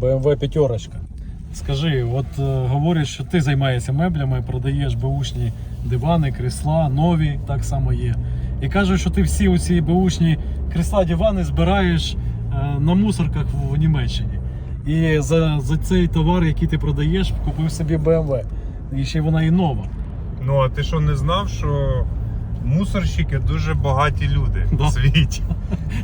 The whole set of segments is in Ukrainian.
BMW п'ятерочка. Скажи, от е, говориш, що ти займаєшся меблями, продаєш беушні дивани, крісла, нові так само є. І кажуть, що ти всі оці беушні крісла, дивани збираєш е, на мусорках в, Німеччині. І за, за цей товар, який ти продаєш, купив собі BMW. І ще вона і нова. Ну а ти що не знав, що мусорщики дуже багаті люди Да. в світі.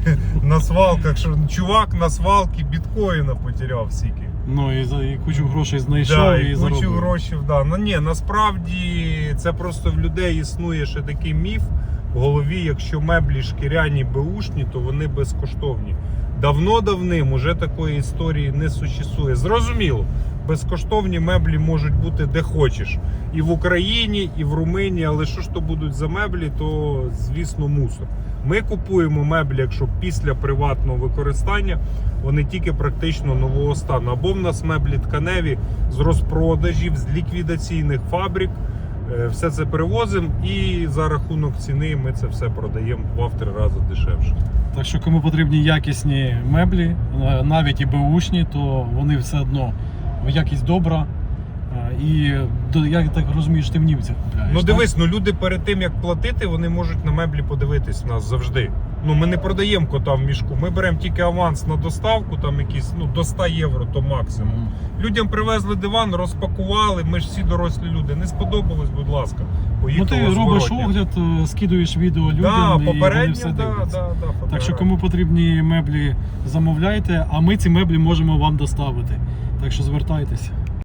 На свалках, що чувак на свалці біткоїна потеряв стільки. Ну і, за, і кучу грошей знайшов Да, і, і кучу заробив. грошей. Да. Ну ні, насправді це просто в людей існує ще такий міф в голові, якщо меблі шкіряні беушні, то вони безкоштовні. Давно-давним уже такої історії не существує. Зрозуміло, безкоштовні меблі можуть бути де хочеш. І в Україні, і в Румунії, але що ж то будуть за меблі, то звісно мусор. Ми купуємо меблі, якщо після приватного використання вони тільки практично нового стану. Або в нас меблі тканеві з розпродажів, з ліквідаційних фабрик. Е, Все це привозимо і за рахунок ціни ми це все продаємо в три рази дешевше. Так що кому потрібні якісні меблі, е, навіть і беушні, то вони все одно якість добра. Е, І я так розумію, що ти в німцях купляєш. Ну так? дивись, ну люди перед тим як платити, вони можуть на меблі подивитись нас завжди. Ну ми не продаємо кота в мішку. Ми беремо тільки аванс на доставку, там якісь ну до 100 євро, то максимум. Мгм. Людям привезли диван, розпакували. Ми ж всі дорослі люди. Не сподобалось, будь ласка. Ну ти робиш огляд, е, скидуєш відео людям Да, і вони все да, да, да, Так що кому потрібні меблі, замовляйте, а ми ці меблі можемо вам доставити. Так що звертайтеся.